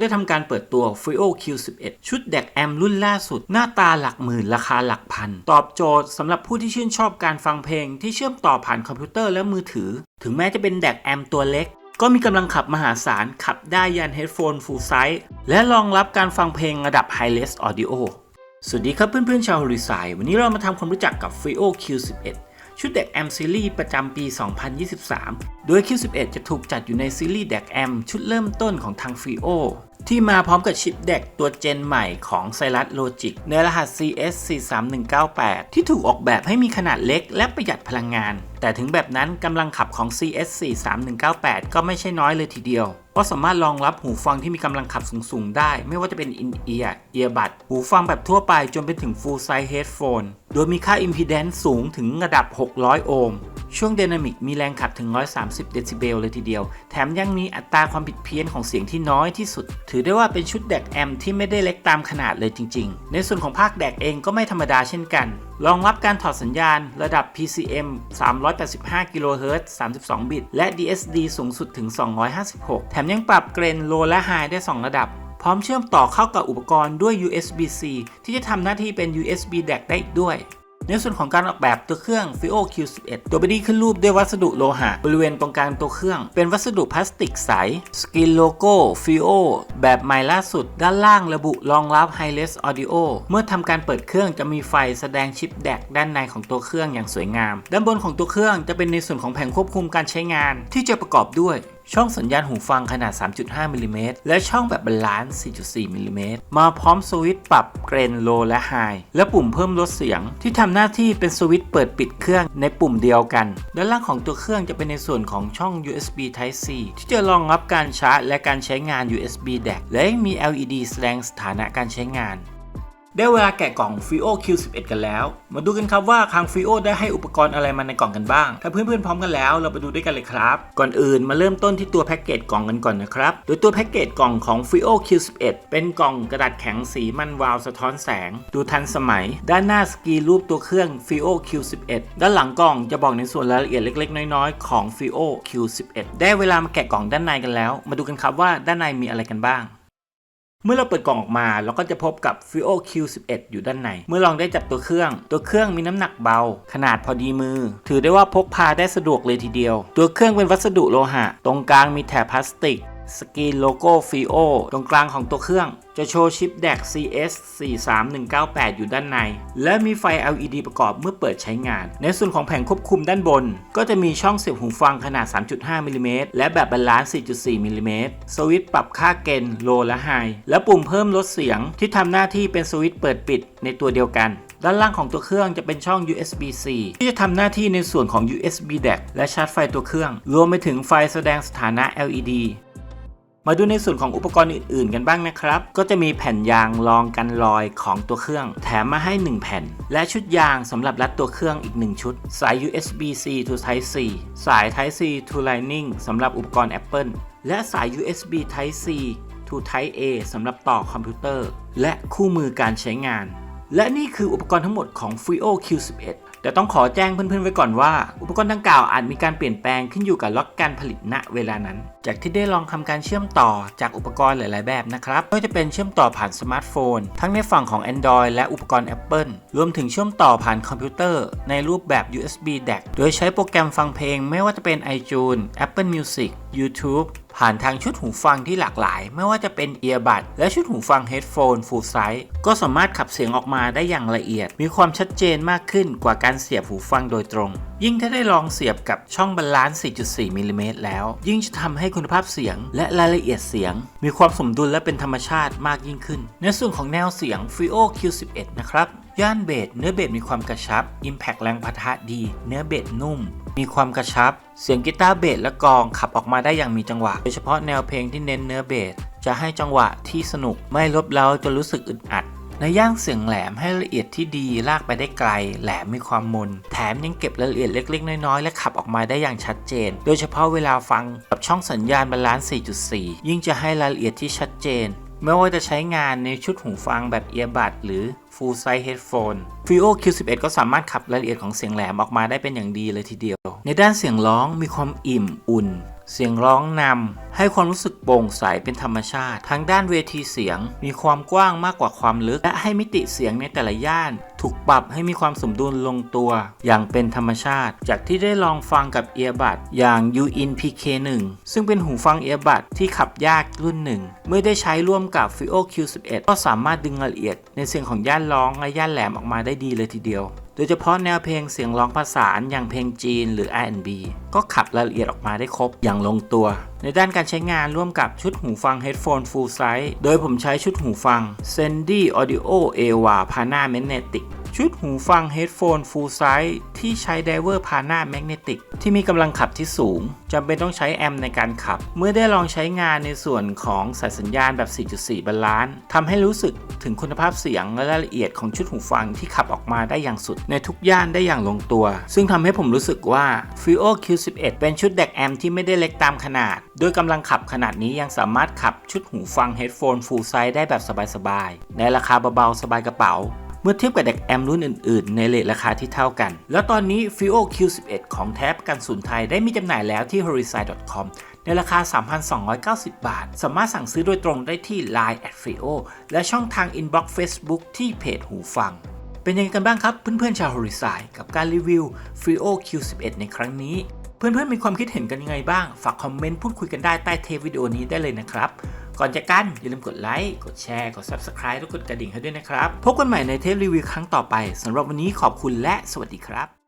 ได้ทำการเปิดตัว FIO Q11 ชุดแดกแอมรุ่นล่าสุด หน้าตาหลักหมื่นราคาหลักพัน ตอบโจทย์สำหรับผู้ที่ชื่นชอบการฟังเพลงที่เชื่อมต่อผ่านคอมพิวเตอร์และมือถือ ถึงแม้จะเป็นแดกแอมตัวเล็ก ก็มีกำลังขับมหาศาล ขับได้ยันเฮดโฟน full size และรองรับการฟังเพลงระดับ High-res Audio สวัสดีครับเพื่อนๆชาวฮอริไซวันนี้เรามาทำความรู้จักกับ FIO Q11 ชุด DAC M Series ประจำปี 2023 โดย Q11 จะถูกจัดอยู่ในซีรีส์ DAC M ชุดเริ่มต้นของทาง FIO ที่มาพร้อมกับชิป DAC ตัวเจนใหม่ของ Cyrus Logic ในรหัส CS 43198 ที่ถูกออกแบบให้มีขนาดเล็กและประหยัดพลังงาน แต่ถึงแบบนั้นกำลังขับของ CS 43198 ก็ไม่ใช่น้อยเลยทีเดียวเพราะสามารถรองรับหูฟังที่มีกำลังขับสูง ๆ ได้ ไม่ว่าจะเป็น in ear earbud หูฟังแบบทั่วไปจนไปถึง full size headphone โดยมีค่า impedance สูงถึงระดับ 600 โอห์ม ช่วง Dynamic มีแรงขับถึง 130 เดซิเบลเลยทีเดียว แถมยังมีอัตราความผิดเพี้ยนของเสียงที่น้อยที่สุด ถือได้ว่าเป็นชุดแดกแอมที่ไม่ได้เล็กตามขนาดเลยจริง ๆ ในส่วนของภาคแดกเองก็ไม่ธรรมดาเช่นกัน รองรับการถอดสัญญาณระดับ PCM 385 กิโลเฮิรตซ์ 32 บิต และ DSD สูงสุดถึง 256 แถมยังปรับเกรนโลและไฮได้ 2 ระดับพร้อมเชื่อมต่อเข้ากับอุปกรณ์ด้วย USB-C ที่จะทำหน้าที่เป็น USB DAC ได้อีกด้วย ในส่วนของการออกแบบตัวเครื่อง FIO Q11 ตัวบอดี้ขึ้นรูปด้วยวัสดุโลหะ บริเวณตรงกลางตัวเครื่อง เป็นวัสดุพลาสติกใส สกินโลโก้ FIO แบบใหม่ล่าสุด ด้านล่างระบุรองรับ Hi-Res Audio เมื่อทำการเปิดเครื่องจะมีไฟแสดงชิปแดกด้านในของตัวเครื่องอย่างสวยงาม ด้านบนของตัวเครื่องจะเป็นในส่วนของแผงควบคุมการใช้งาน ที่จะประกอบด้วย ช่องสัญญาณหูฟังขนาด 3.5มิลลิเมตรและช่องแบบบาลานซ์ 4.4มิลลิเมตรมาพร้อมสวิตช์ปรับเกรนโลและไฮและปุ่มเพิ่มลดเสียง ที่ทำหน้าที่เป็นสวิตช์เปิดปิดเครื่องในปุ่มเดียวกัน ด้านล่างของตัวเครื่องจะเป็นในส่วนของช่อง USB Type C ที่จะรองรับการชาร์จและการใช้งาน USB DAC และยังมี LED แสดงสถานะการใช้งาน ได้เวลาแกะกล่อง FIO Q11 กันแล้ว มาดูกันครับว่าทาง FIO ได้ให้อุปกรณ์อะไรมาในกล่องกันบ้าง ถ้าเพื่อนๆพร้อมกันแล้วเราไปดูด้วยกันเลยครับ ก่อนอื่นมาเริ่มต้นที่ตัวแพ็กเกจกล่องกันก่อนนะครับ โดยตัวแพ็กเกจกล่องของ FIO Q11 เป็นกล่องกระดาษแข็งสีมันวาวสะท้อนแสง ดูทันสมัย ด้านหน้าสกรีรูปตัวเครื่อง FIO Q11 ด้านหลังกล่องจะบอกในส่วนรายละเอียดเล็ก ๆ น้อยๆของ FIO Q11 ได้เวลามาแกะกล่องด้านในกันแล้ว มาดูกันครับว่าด้านในมีอะไรกันบ้าง เมื่อเราเปิดกล่องออกมาเราก็จะพบกับ FIO Q11 อยู่ด้านใน เมื่อลองได้จับตัวเครื่อง ตัวเครื่องมีน้ำหนักเบา ขนาดพอดีมือ ถือได้ว่าพกพาได้สะดวกเลยทีเดียว ตัวเครื่องเป็นวัสดุโลหะ ตรงกลางมีแถบพลาสติก สกรีนโลโก้ FIO ตรงกลางของตัวเครื่อง จะโชว์ชิป DAC CS 43198 อยู่ด้านใน และมีไฟ LED ประกอบเมื่อเปิดใช้งาน ในส่วนของแผงควบคุมด้านบน ก็จะมีช่องเสียบหูฟังขนาด 3.5มิลลิเมตรและแบบบาลานซ์ 4.4มิลลิเมตรสวิตช์ปรับค่าเกณฑ์โลและไฮและปุ่มเพิ่มลดเสียงที่ทำหน้าที่เป็นสวิตช์เปิดปิดในตัวเดียวกันด้านล่างของตัวเครื่องจะเป็นช่อง USB-C ที่จะทำหน้าที่ในส่วนของ USB DAC และชาร์จไฟตัวเครื่อง รวมไปถึงไฟแสดงสถานะ LED มาดูในส่วนของอุปกรณ์อื่นๆ กันบ้างนะครับ ก็จะมีแผ่นยางรองกันรอยของตัวเครื่อง แถมมาให้ 1 แผ่น และชุดยางสำหรับรัดตัวเครื่องอีก 1 ชุด สาย USB-C to Type C สาย Type C to Lightning สำหรับอุปกรณ์ Apple และสาย USB Type C to Type A สำหรับต่อคอมพิวเตอร์ และคู่มือการใช้งาน และนี่คืออุปกรณ์ทั้งหมดของ FIO Q11 แต่ต้องขอแจ้งเพื่อนๆไว้ก่อนว่า อุปกรณ์ดังกล่าวอาจมีการเปลี่ยนแปลงขึ้นอยู่กับล็อกการผลิตณเวลานั้น จากที่ได้ลองทำการเชื่อมต่อจากอุปกรณ์หลาย ๆ แบบนะครับไม่ว่าจะเป็นเชื่อมต่อผ่านสมาร์ทโฟน ทั้งในฝั่งของ Android และอุปกรณ์ Apple รวมถึงเชื่อมต่อผ่านคอมพิวเตอร์ในรูปแบบ USB DAC โดยใช้โปรแกรมฟังเพลง ไม่ว่าจะเป็น iTunes Apple Music YouTube ผ่านทางชุดหูฟังที่หลากหลาย ไม่ว่าจะเป็นเอียบัดและชุดหูฟังเฮดโฟน full size ก็สามารถขับเสียงออกมาได้อย่างละเอียด มีความชัดเจนมากขึ้นกว่าการเสียบหูฟังโดยตรง ยิ่งถ้าได้ลองเสียบกับช่องบาลานซ์ 4.4 มิลลิเมตรแล้ว ยิ่งจะทำให้คุณภาพเสียงและรายละเอียดเสียง มีความสมดุลและเป็นธรรมชาติมากยิ่งขึ้น ในส่วนของแนวเสียง FIO Q11 นะครับย่านเบสเนื้อเบสมีความกระชับ Impact แรงปะทะดี เนื้อเบสนุ่ม มีความกระชับ เสียงกีตาร์เบสและกองขับออกมาได้อย่างมีจังหวะ โดยเฉพาะแนวเพลงที่เน้นเนื้อเบสจะให้จังหวะที่สนุกไม่ลบเล้าจนรู้สึกอึดอัดในย่างเสียงแหลมให้ละเอียดที่ดีลากไปได้ไกล แหลมมีความมน แถมยังเก็บรายละเอียดเล็ก ๆ น้อย ๆ และขับออกมาได้อย่างชัดเจน โดยเฉพาะเวลาฟังกับช่องสัญญาณบาลานซ์ 4.4 ยิ่งจะให้รายละเอียดที่ชัดเจน ไม่ว่าจะใช้งานในชุดหูฟังแบบเอียบัดหรือ Full Size Headphone FIO Q11 ก็สามารถขับรายละเอียดของเสียงแหลมออกมาได้เป็นอย่างดีเลยทีเดียว ในด้านเสียงร้องมีความอิ่มอุ่น เสียงร้องนำให้ความรู้สึกโปร่งใสเป็นธรรมชาติ ทั้งด้านเวทีเสียง มีความกว้างมากกว่าความลึก และให้มิติเสียงในแต่ละย่าน ถูกปรับให้มีความสมดุลลงตัว อย่างเป็นธรรมชาติ จากที่ได้ลองฟังกับเอียบัดอย่าง UIN PK1 ซึ่งเป็นหูฟังเอียบัดที่ขับยากรุ่นหนึ่ง เมื่อได้ใช้ร่วมกับ FIO Q11 ก็สามารถดึงรายละเอียด ในเสียงของย่านร้องและย่านแหลมออกมาได้ดีเลยทีเดียวโดยเฉพาะแนวเพลงเสียงร้องประสานอย่างเพลงจีนหรือ R&B ก็ขับรายละเอียดออกมาได้ครบอย่างลงตัว ในด้านการใช้งานร่วมกับชุดหูฟัง Headphone Full Size โดยผมใช้ชุดหูฟัง Sandy Audio Ava Pana Magnetic ชุดหูฟัง Headphone Full Size ที่ใช้ Driver Pana Magnetic ที่มีกำลังขับที่สูงจำเป็นต้องใช้แอมในการขับ เมื่อได้ลองใช้งานในส่วนของสายสัญญาณแบบ 4.4 บาลานซ์ทำให้รู้สึกถึงคุณภาพเสียงและรายละเอียดของชุดหูฟังที่ขับออกมาได้อย่างสุด ในทุกย่านได้อย่างลงตัว ซึ่งทำให้ผมรู้สึกว่า FIO Q11 เป็นชุดแดกแอมที่ไม่ได้เล็กตามขนาดโดยกำลังขับขนาดนี้ยังสามารถขับชุดหูฟัง Headphone Full Size ได้แบบสบายๆในราคาเบาๆสบายกระเป๋า เมื่อเทียบกับเด็กแอมรุ่นอื่นๆ ในเลทราคาที่เท่ากัน แล้วตอนนี้ FIO Q11 ของแท้ประกันศูนย์ไทยได้มีจำหน่ายแล้วที่ horizon.com ในราคา 3,290 บาท สามารถสั่งซื้อโดยตรงได้ที่ Line at FIO และช่องทาง Inbox Facebook ที่เพจหูฟัง เป็นยังไงกันบ้างครับ เพื่อนๆชาว Horizon กับการรีวิว FIO Q11 ในครั้งนี้ เพื่อนๆมีความคิดเห็นกันยังไงบ้าง ฝากคอมเมนต์พูดคุยกันได้ใต้เทปวิดีโอนี้ได้เลยนะครับ ก่อนจากกันอย่าลืมกดไลค์กดแชร์กด Subscribe และกดกระดิ่งให้ด้วยนะครับ พบกันใหม่ในเทปรีวิวครั้งต่อไปสำหรับวันนี้ขอบคุณและสวัสดีครับ